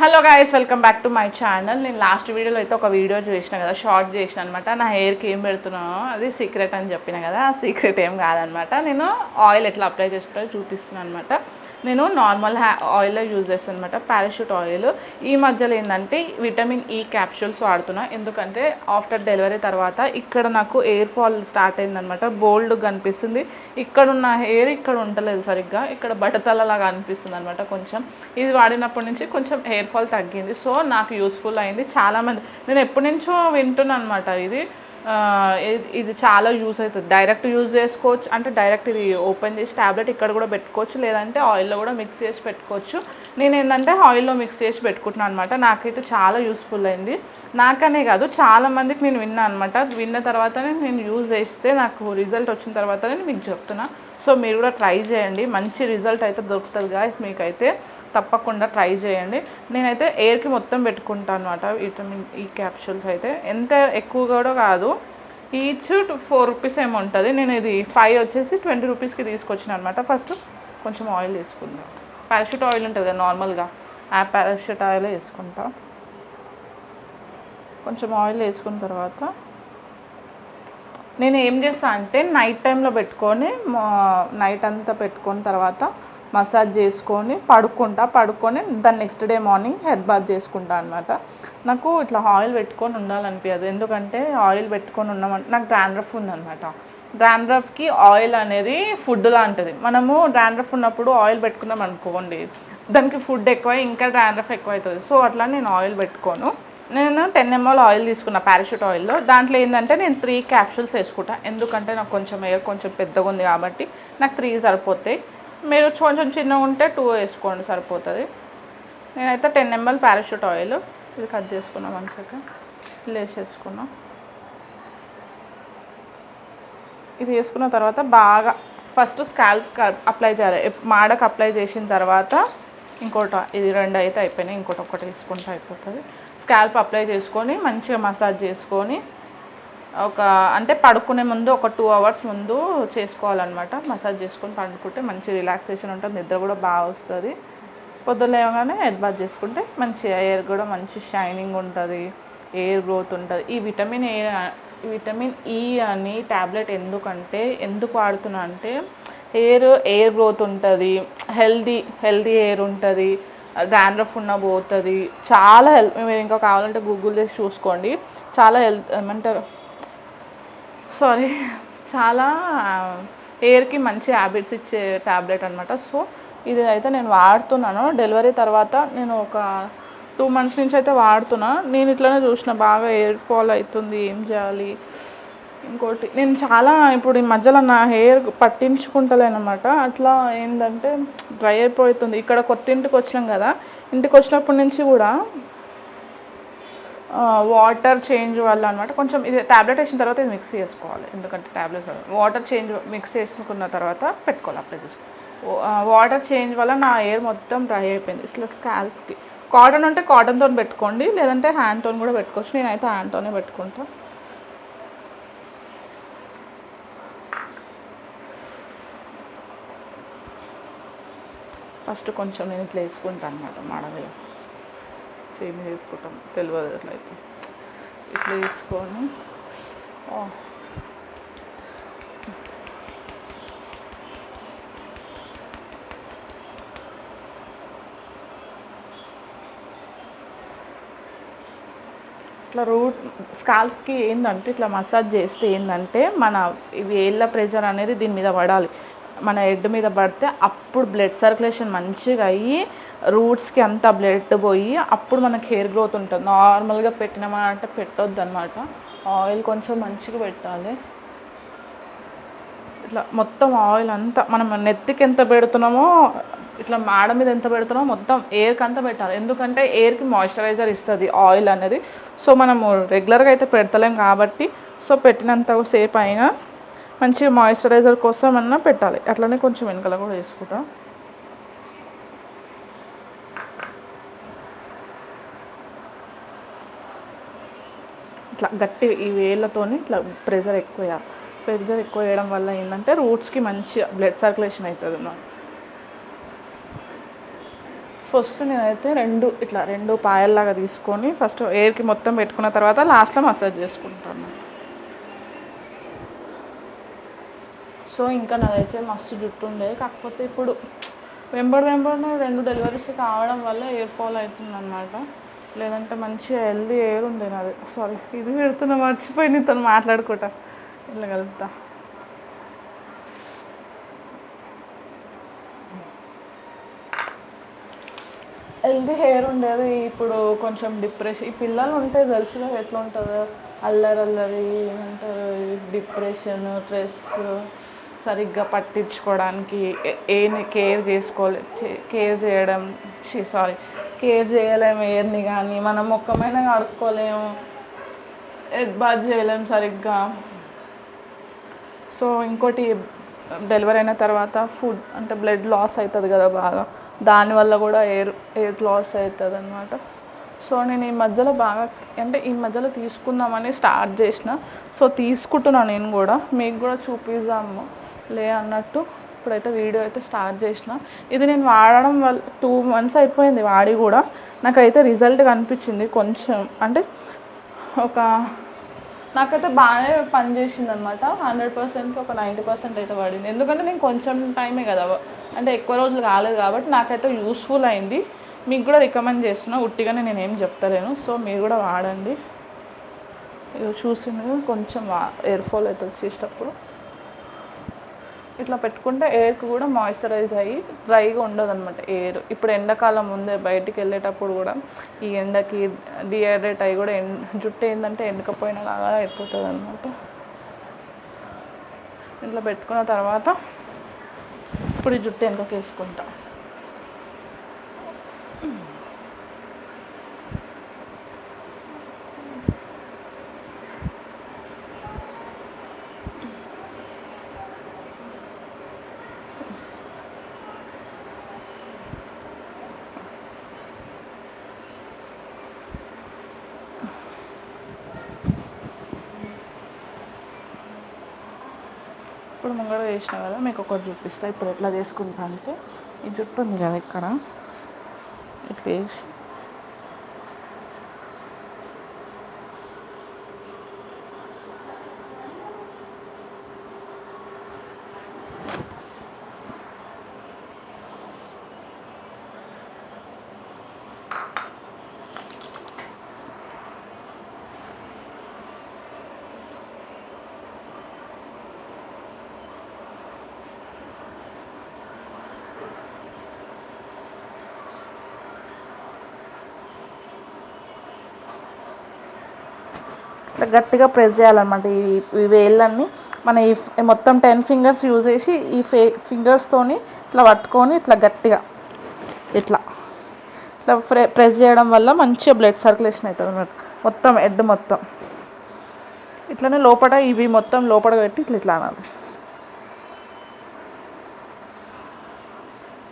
Hello guys welcome back to my channel నేను last వీడియోలో అయితే ఒక వీడియో చేసిన కదా షార్ట్ చేసిన అనమాట. నా హెయిర్కి ఏం పెడుతున్నానో అది సీక్రెట్ అని చెప్పిన కదా. ఆ సీక్రెట్ ఏం కాదనమాట. నేను ఆయిల్ ఎట్లా అప్లై చేసుకుంటారో చూపిస్తున్నాను అనమాట. నేను నార్మల్ హ్యా ఆయిల్లో యూజ్ చేస్తాను అనమాట పారాషూట్ ఆయిల్. ఈ మధ్యలో ఏంటంటే విటమిన్ ఈ క్యాప్సూల్స్ వాడుతున్నా. ఎందుకంటే ఆఫ్టర్ డెలివరీ తర్వాత ఇక్కడ నాకు ఎయిర్ ఫాల్ స్టార్ట్ అయిందనమాట బోల్డ్ కనిపిస్తుంది. ఇక్కడ ఉన్న హెయిర్ ఇక్కడ ఉండలేదు సరిగ్గా. ఇక్కడ బట్టతలలాగా అనిపిస్తుంది అనమాట కొంచెం. ఇది వాడినప్పటి నుంచి కొంచెం హెయిర్ ఫాల్ తగ్గింది. సో నాకు యూస్ఫుల్ అయింది. చాలామంది నేను ఎప్పటి నుంచో వింటున్నాను అనమాట ఇది. ఇది- చాలా యూస్ అవుతుంది. డైరెక్ట్ యూజ్ చేసుకోవచ్చు. అంటే డైరెక్ట్ ఇది ఓపెన్ చేసి ట్యాబ్లెట్ ఇక్కడ కూడా పెట్టుకోవచ్చు. లేదంటే ఆయిల్లో కూడా మిక్స్ చేసి పెట్టుకోవచ్చు. నేను ఏంటంటే ఆయిల్లో మిక్స్ చేసి పెట్టుకుంటున్నాను అనమాట నాకైతే చాలా యూస్ఫుల్ అయింది. నాకనే కాదు చాలా మందికి నేను విన్నాను అనమాట విన్న తర్వాతనే నేను యూజ్ చేస్తే నాకు రిజల్ట్ వచ్చిన తర్వాతనే మీకు చెప్తున్నాను సో మీరు కూడా ట్రై చేయండి. మంచి రిజల్ట్ అయితే దొరుకుతుంది గాయస్ మీకైతే తప్పకుండా ట్రై చేయండి. నేనైతే ఎయిర్కి మొత్తం పెట్టుకుంటాను అనమాట విటమిన్ ఈ e క్యాప్సూల్స్ అయితే. ఎంత ఎక్కువ కూడా కాదు. ఈచ్ ఫోర్ రూపీస్ ఏమో ఉంటుంది. నేను ఇది ఫైవ్ వచ్చేసి ట్వంటీ రూపీస్కి తీసుకొచ్చిన అనమాట ఫస్ట్ కొంచెం ఆయిల్ తీసుకుందాం పారాషూట్ ఆయిల్ ఉంటుంది కదా నార్మల్గా ఆ పారాషూట్ ఆయిల్ వేసుకుంటా. కొంచెం ఆయిల్ వేసుకున్న తర్వాత నేను ఏం చేస్తా అంటే నైట్ టైంలో పెట్టుకొని నైట్ అంతా పెట్టుకున్న తర్వాత మసాజ్ చేసుకొని పడుకుంటా పడుకొని దాన్ని next day morning head bath చేసుకుంటా అనమాట నాకు ఇట్లా ఆయిల్ పెట్టుకొని ఉండాలనిపించదు ఎందుకంటే ఆయిల్ పెట్టుకొని ఉన్నామంటే నాకు డాండ్రఫ్ ఉందన్నమాట. డాండ్రఫ్కి ఆయిల్ అనేది ఫుడ్ లాంటిది. మనము డాండ్రఫ్ ఉన్నప్పుడు ఆయిల్ పెట్టుకున్నాం అనుకోండి దానికి ఫుడ్ ఎక్కువ ఇంకా డాండ్రఫ్ ఎక్కువ అవుతుంది. సో అట్లా నేను ఆయిల్ పెట్టుకోను. నేను టెన్ ఎంఎల్ ఆయిల్ తీసుకున్న పారాషూట్ ఆయిల్లో. దాంట్లో ఏంటంటే నేను త్రీ క్యాప్సూల్స్ వేసుకుంటా. ఎందుకంటే నాకు కొంచెం ఎయిర్ కొంచెం పెద్దగా ఉంది కాబట్టి నాకు త్రీ సరిపోతాయి. మీరు కొంచెం చిన్నగా ఉంటే టూ వేసుకోండి సరిపోతుంది. నేనైతే టెన్ ఎంఎల్ పారాషూట్ ఆయిల్. ఇది కట్ చేసుకున్నా వన్ సెకండ్. ఇలా వేసేసుకున్నా ఇది వేసుకున్న తర్వాత బాగా ఫస్ట్ స్కాల్ప్ అప్లై చేయాలి. మాడకు అప్లై చేసిన తర్వాత ఇంకోట ఇది రెండు అయితే అయిపోయినాయి. ఇంకోటి ఒకటి తీసుకుంటే అయిపోతుంది. స్కాల్ప్ అప్లై చేసుకొని మంచిగా మసాజ్ చేసుకొని ఒక అంటే పడుకునే ముందు ఒక టూ అవర్స్ ముందు చేసుకోవాలన్నమాట. మసాజ్ చేసుకొని పండుకుంటే మంచి రిలాక్సేషన్ ఉంటుంది. నిద్ర కూడా బాగా వస్తుంది. పొద్దులేవగానే హెడ్ బాత్ చేసుకుంటే మంచి ఎయిర్ కూడా మంచి షైనింగ్ ఉంటుంది. ఎయిర్ గ్రోత్ ఉంటుంది. ఈ vitamin A vitamin E e అని ట్యాబ్లెట్ ఎందుకంటే ఎందుకు వాడుతున్నా అంటే ఎయిర్ ఎయిర్ గ్రోత్ ఉంటుంది. హెల్దీ హెల్దీ ఎయిర్ ఉంటుంది. డాండ్రఫ్ ఉన్న పోతుంది. చాలా హెల్ప్ మీరు ఇంకా కావాలంటే గూగుల్ చేసి చూసుకోండి. చాలా హెల్త్ ఏమంటారు? సారీ చాలా హెయిర్కి మంచి హ్యాబిట్స్ ఇచ్చే ట్యాబ్లెట్ అనమాట సో ఇది అయితే నేను వాడుతున్నాను. డెలివరీ తర్వాత నేను ఒక టూ మంత్స్ నుంచి అయితే వాడుతున్నా. నేను ఇట్లనే చూసిన బాగా హెయిర్ ఫాల్ అవుతుంది ఏం చేయాలి? ఇంకోటి. నేను చాలా ఇప్పుడు ఈ మధ్యలో నా హెయిర్ పట్టించుకుంటలేనమాట. అట్లా ఏంటంటే డ్రై అయిపోతుంది. ఇక్కడ కొత్త ఇంటికి వచ్చినాం కదా. ఇంటికి వచ్చినప్పటి నుంచి కూడా వాటర్ చేంజ్ వల్ల అనమాట కొంచెం ఇది ట్యాబ్లెట్ వేసిన తర్వాత ఇది మిక్స్ చేసుకోవాలి. ఎందుకంటే ట్యాబ్లెట్స్ వాటర్ చేంజ్ మిక్స్ చేసుకున్న తర్వాత పెట్టుకోవాలి అప్లై చేసుకోవాలి. వాటర్ చేంజ్ వల్ల నా హెయిర్ మొత్తం డ్రై అయిపోయింది. ఇట్లా స్కాల్ప్కి కాటన్ ఉంటే కాటన్తో పెట్టుకోండి. లేదంటే హ్యాండ్తో కూడా పెట్టుకోవచ్చు. నేనైతే హ్యాండ్తోనే పెట్టుకుంటాను ఫస్ట్ కొంచెం నేను ఇట్లా వేసుకుంటాను అనమాట మడవలో. సేమ్ వేసుకుంటాం తెలియదు అట్లయితే ఇట్లా వేసుకొని ఇట్లా రూట్ స్కాల్ప్కి ఏంటంటే ఇట్లా మసాజ్ చేస్తే ఏంటంటే మన ఇవి ఏళ్ళ ప్రెషర్ అనేది దీని మీద పడాలి. మన హెడ్ మీద పడితే అప్పుడు బ్లడ్ సర్క్యులేషన్ మంచిగా అయ్యి రూట్స్కి అంతా బ్లడ్ పోయి అప్పుడు మనకి హెయిర్ గ్రోత్ ఉంటుంది. నార్మల్గా పెట్టినామా అంటే పెట్టొద్దు అనమాట ఆయిల్ కొంచెం మంచిగా పెట్టాలి. ఇట్లా మొత్తం ఆయిల్ అంతా మనం నెత్తికి ఎంత పెడుతున్నామో ఇట్లా మేడ మీద ఎంత పెడుతున్నామో మొత్తం ఎయిర్కి అంతా పెట్టాలి. ఎందుకంటే ఎయిర్కి మాయిశ్చరైజర్ ఇస్తుంది ఆయిల్ అనేది. సో మనము రెగ్యులర్గా అయితే పెడతలేం కాబట్టి సో పెట్టినంత సేపు అయినా మంచిగా మాయిశ్చరైజర్ కోసం అన్నా పెట్టాలి. అట్లనే కొంచెం వెనకాల కూడా వేసుకుంటాం. ఇట్లా గట్టి ఈ వేళ్ళతోని ఇట్లా ప్రెజర్ ఎక్కువ వేయాలి. ప్రెజర్ ఎక్కువ వేయడం వల్ల ఏంటంటే రూట్స్కి మంచి బ్లడ్ సర్క్యులేషన్ అవుతుంది నాకు ఫస్ట్ నేనైతే రెండు ఇట్లా రెండు పాయల్లాగా తీసుకొని ఫస్ట్ ఎయిర్కి మొత్తం పెట్టుకున్న తర్వాత లాస్ట్లో మసాజ్ చేసుకుంటాను. సో ఇంకా నాదైతే మస్తు జుట్టు ఉండేది కాకపోతే ఇప్పుడు వెంబడి వెంబడి రెండు డెలివరీస్ కావడం వల్ల ఎయిర్ ఫాల్ అవుతుంది అనమాట లేదంటే మంచిగా హెల్దీ ఎయిర్ ఉంది నాది. సారీ ఇది పెడుతున్నా మర్చిపోయింది తను మాట్లాడుకుంటా. ఇట్లా కలుపుతా. హెల్దీ హెయిర్ ఉండేది ఇప్పుడు కొంచెం డిప్రెషన్ ఈ పిల్లలు ఉంటే తెలుసుగా ఎట్లా ఉంటుందో అల్లరి అల్లరి ఏమంటారు డిప్రెషన్ స్ట్రెస్ సరిగ్గా పట్టించుకోవడానికి ఏ- కేర్ చేసుకోలే కేర్ చేయడం సారీ కేర్ చేయలేము ఎయిర్ని కానీ మనం మొక్కమైన కడుక్కోలేము బాధ చేయలేము సరిగ్గా. సో ఇంకోటి డెలివరీ అయిన తర్వాత ఫుడ్ అంటే బ్లడ్ లాస్ అవుతుంది కదా బాగా. దానివల్ల కూడా ఎయిర్ ఎయిర్ లాస్ అవుతుంది అనమాట సో నేను ఈ మధ్యలో బాగా అంటే ఈ మధ్యలో తీసుకుందామని స్టార్ట్ చేసిన. సో తీసుకుంటున్నాను నేను కూడా. మీకు కూడా చూపిద్దాము. లే అన్నట్టు ఇప్పుడైతే వీడియో అయితే స్టార్ట్ చేసిన. ఇది నేను వాడడం వల్ల టూ మంత్స్ అయిపోయింది వాడి కూడా. నాకైతే రిజల్ట్ కనిపించింది కొంచెం. అంటే ఒక నాకైతే బాగానే పనిచేసింది అనమాట హండ్రెడ్ పర్సెంట్కి ఒక నైంటీ పర్సెంట్ అయితే పడింది. ఎందుకంటే నేను కొంచెం టైమే కదా అంటే ఎక్కువ రోజులు కాలేదు కాబట్టి నాకైతే యూస్ఫుల్ అయింది. మీకు కూడా రికమెండ్ చేస్తున్నా. ఉట్టిగానే నేను ఏం చెప్తలేను. సో మీరు కూడా వాడండి. ఇది చూసింది కొంచెం ఎయిర్ ఫాల్ అయితే వచ్చేటప్పుడు ఇట్లా పెట్టుకుంటే ఎయిర్కి కూడా మాయిశ్చరైజ్ అయ్యి డ్రైగా ఉండదు అనమాట ఎయిర్ ఇప్పుడు ఎండాకాలం ముందే బయటికి వెళ్ళేటప్పుడు కూడా ఈ ఎండకి డిహైడ్రేట్ అయ్యి కూడా ఎన్ జుట్టు ఏంటంటే ఎండకపోయిన లాగా అయిపోతుంది అనమాట ఇట్లా పెట్టుకున్న తర్వాత ఇప్పుడు ఈ జుట్టు వెనకకి వేసుకుంటా. ఇప్పుడు ముంగడ చేసిన కదా మీకు ఒకటి చూపిస్తా. ఇప్పుడు ఎట్లా చేసుకుంటా అంటే ఈ జుట్టు ఉంది కదా ఇక్కడ. ఇట్లా వేసి ఇట్లా గట్టిగా ప్రెస్ చేయాలన్నమాట ఈ ఈ వేళ్ళన్నీ. మన ఈ మొత్తం టెన్ ఫింగర్స్ యూజ్ చేసి ఈ ఫే ఫింగర్స్తోని ఇట్లా పట్టుకొని ఇట్లా గట్టిగా. ఇట్లా. ఇట్లా ఫ్రె ప్రెస్ చేయడం వల్ల మంచిగా బ్లడ్ సర్క్యులేషన్ అవుతుంది అన్నమాట. మొత్తం హెడ్ మొత్తం. ఇట్లనే లోపల ఇవి మొత్తం లోపల పెట్టి ఇట్లా ఇట్లా అనాలి.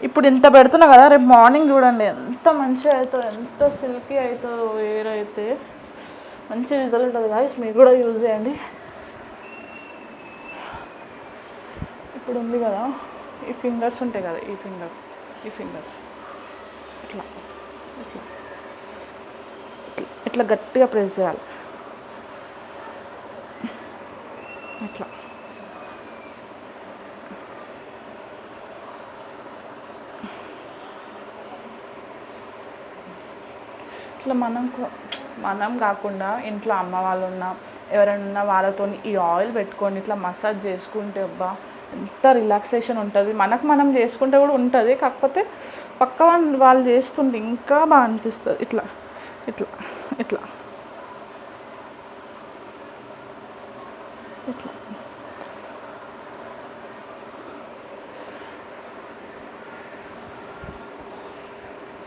ఇప్పుడు ఇంత పెడుతున్నా కదా రేపు మార్నింగ్ చూడండి. ఎంత మంచిగా అవుతుందో ఎంత సిల్కీ అవుతుందో వేరైతే. అయితే మంచి రిజల్ట్ ఉంటుంది గాయస్ మీరు కూడా యూజ్ చేయండి. ఇప్పుడు ఉంది కదా ఈ ఫింగర్స్ ఉంటాయి కదా ఈ ఫింగర్స్ ఈ ఫింగర్స్ ఇట్లా ఇట్లా ఇట్లా- గట్టిగా ప్రెస్ చేయాలి. ఇట్లా. ఇట్లా మనం మనం కాకుండా ఇంట్లో అమ్మ వాళ్ళు ఉన్నా ఎవరైనా ఉన్నా వాళ్ళతో ఈ ఆయిల్ పెట్టుకొని ఇట్లా మసాజ్ చేసుకుంటే అబ్బా ఎంత రిలాక్సేషన్ ఉంటుంది. మనకు మనం చేసుకుంటే కూడా ఉంటుంది కాకపోతే పక్క వాళ్ళు వాళ్ళు చేస్తుంటే ఇంకా బాగా అనిపిస్తుంది. ఇట్లా ఇట్లా ఇట్లా ఇట్లా.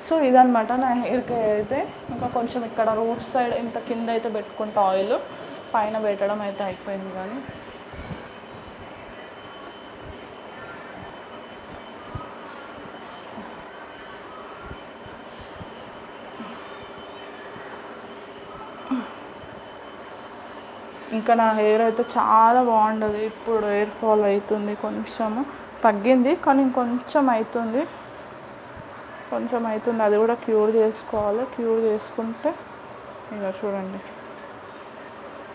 సో ఇదనమాట నా హెయిర్కి అయితే. ఇంకా కొంచెం ఇక్కడ రూట్ సైడ్ ఇంత కింద అయితే పెట్టుకుంటా ఆయిల్ పైన పెట్టడం అయితే అయిపోయింది కానీ. ఇంకా నా హెయిర్ అయితే చాలా బాగుండదు. ఇప్పుడు హెయిర్ ఫాల్ అవుతుంది కొంచెము తగ్గింది కానీ కొంచెం అవుతుంది. కొంచెం అవుతుంది. అది కూడా క్యూర్ చేసుకోవాలి. క్యూర్ చేసుకుంటే ఇలా చూడండి.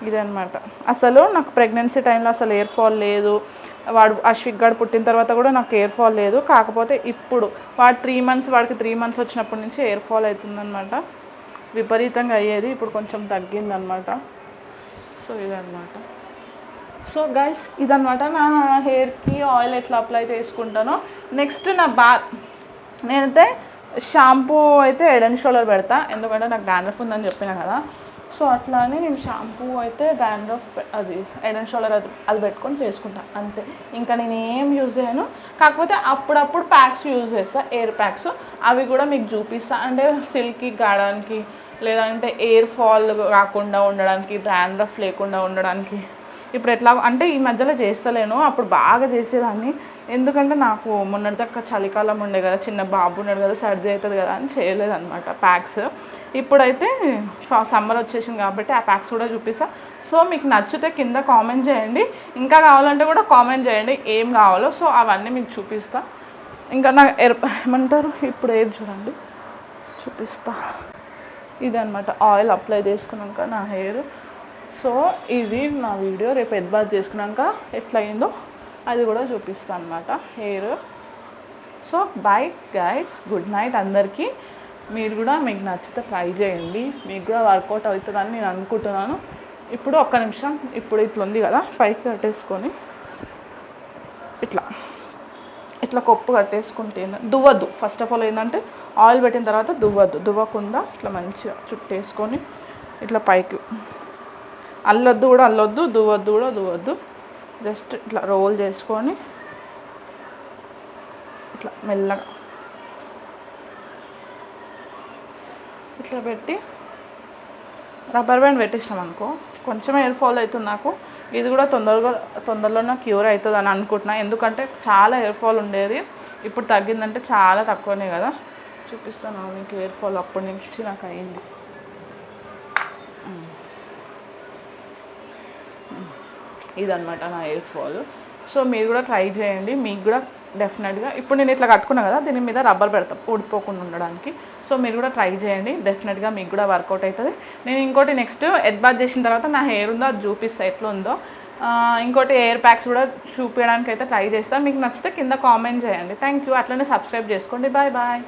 ఇదనమాట అసలు నాకు ప్రెగ్నెన్సీ టైంలో అసలు ఎయిర్ ఫాల్ లేదు. వాడు అశ్విక్ గారు పుట్టిన తర్వాత కూడా నాకు ఎయిర్ ఫాల్ లేదు. కాకపోతే ఇప్పుడు వాడు త్రీ మంత్స్ వాడికి త్రీ మంత్స్ వచ్చినప్పటి నుంచి ఎయిర్ ఫాల్ అవుతుందనమాట విపరీతంగా అయ్యేది ఇప్పుడు కొంచెం తగ్గిందనమాట సో ఇదనమాట సో గైస్ ఇదనమాట నా హెయిర్కి ఆయిల్ ఎట్లా అప్లై చేసుకుంటానో. నెక్స్ట్ నా బా నేనైతే షాంపూ అయితే హెడ్ అండ్ షోల్డర్ పెడతా. ఎందుకంటే నాకు డాండ్రఫ్ ఉందని చెప్పిన కదా. సో అట్లానే నేను షాంపూ అయితే డాండ్రఫ్ అది హెడ్ అండ్ షోల్డర్ అది అది పెట్టుకొని చేసుకుంటా. అంతే. ఇంకా నేను ఏం యూజ్ చేయను. కాకపోతే అప్పుడప్పుడు ప్యాక్స్ యూజ్ చేస్తా. ఎయిర్ ప్యాక్స్ అవి కూడా మీకు చూపిస్తా. అంటే సిల్కీ గాడానికి లేదంటే ఎయిర్ ఫాల్ కాకుండా ఉండడానికి డాండ్రఫ్ లేకుండా ఉండడానికి ఇప్పుడు ఎట్లా అంటే ఈ మధ్యలో చేస్తలేను అప్పుడు బాగా చేసేదాన్ని. ఎందుకంటే నాకు మొన్నటిదాకా చలికాలం ఉండే కదా చిన్న బాబు ఉన్నాడు కదా సర్ది అవుతుంది కదా అని చేయలేదన్నమాట ప్యాక్స్. ఇప్పుడైతే సమ్మర్ వచ్చేసింది కాబట్టి ఆ ప్యాక్స్ కూడా చూపిస్తా. సో మీకు నచ్చితే కింద కామెంట్ చేయండి. ఇంకా కావాలంటే కూడా కామెంట్ చేయండి ఏం కావాలో. సో అవన్నీ మీకు చూపిస్తా. ఇంకా నా ఎర్ ఏమంటారు? ఇప్పుడు ఏది చూడండి. చూపిస్తా. ఇదనమాట ఆయిల్ అప్లై చేసుకున్నాక నా హెయిర్. సో ఇది నా వీడియో. రేపు హెడ్ బాత్ చేసుకున్నాక ఎట్లా అయిందో అది కూడా చూపిస్తాను అనమాట hair so bye guys good night అందరికీ. మీరు కూడా మీకు నచ్చితే ట్రై చేయండి. మీకు కూడా వర్కౌట్ అవుతుందని నేను అనుకుంటున్నాను. ఇప్పుడు ఒక్క నిమిషం. ఇప్పుడు ఇట్లా ఉంది కదా పైకి కట్టేసుకొని ఇట్లా. ఇట్లా కొప్పు కట్టేసుకుంటే దువ్వద్దు. ఫస్ట్ ఆఫ్ ఆల్ ఏంటంటే ఆయిల్ పెట్టిన తర్వాత దువ్వద్దు. దువ్వకుండా ఇట్లా మంచిగా చుట్టేసుకొని ఇట్లా పైకి అల్లొద్దు కూడా అల్లొద్దు దువ్వద్దు కూడా దువ్వద్దు. జస్ట్ ఇట్లా రోల్ చేసుకొని ఇట్లా మెల్లగా ఇట్లా పెట్టి రబ్బర్ బ్యాండ్ పెట్టేసినాం అనుకో. కొంచెం ఎయిర్ ఫాల్ అవుతుంది నాకు. ఇది కూడా తొందరగా తొందరలోనే క్యూర్ అవుతుంది అని అనుకుంటున్నా. ఎందుకంటే చాలా ఎయిర్ ఫాల్ ఉండేది. ఇప్పుడు తగ్గిందంటే చాలా తక్కువనే కదా. చూపిస్తాను మీకు ఎయిర్ ఫాల్ అప్పటి నుంచి నాకు అయింది. ఇదనమాట నా ఎయిర్ ఫాల్. సో మీరు కూడా ట్రై చేయండి. మీకు కూడా డెఫినెట్గా ఇప్పుడు నేను ఇట్లా కట్టుకున్నా కదా దీని మీద రబ్బర్ పెడతాం ఊడిపోకుండా ఉండడానికి. సో మీరు కూడా ట్రై చేయండి. డెఫినెట్గా మీకు కూడా వర్కౌట్ అవుతుంది. నేను ఇంకోటి నెక్స్ట్ ఎడ్బాత్ చేసిన తర్వాత నా హెయిర్ ఉందో అది చూపిస్తా ఎట్లా ఉందో ఇంకోటి ఎయిర్ ప్యాక్స్ కూడా చూపించడానికి అయితే ట్రై చేస్తాను మీకు నచ్చితే కింద కామెంట్ చేయండి. Thank you. అట్లనే సబ్స్క్రైబ్ చేసుకోండి. Bye bye.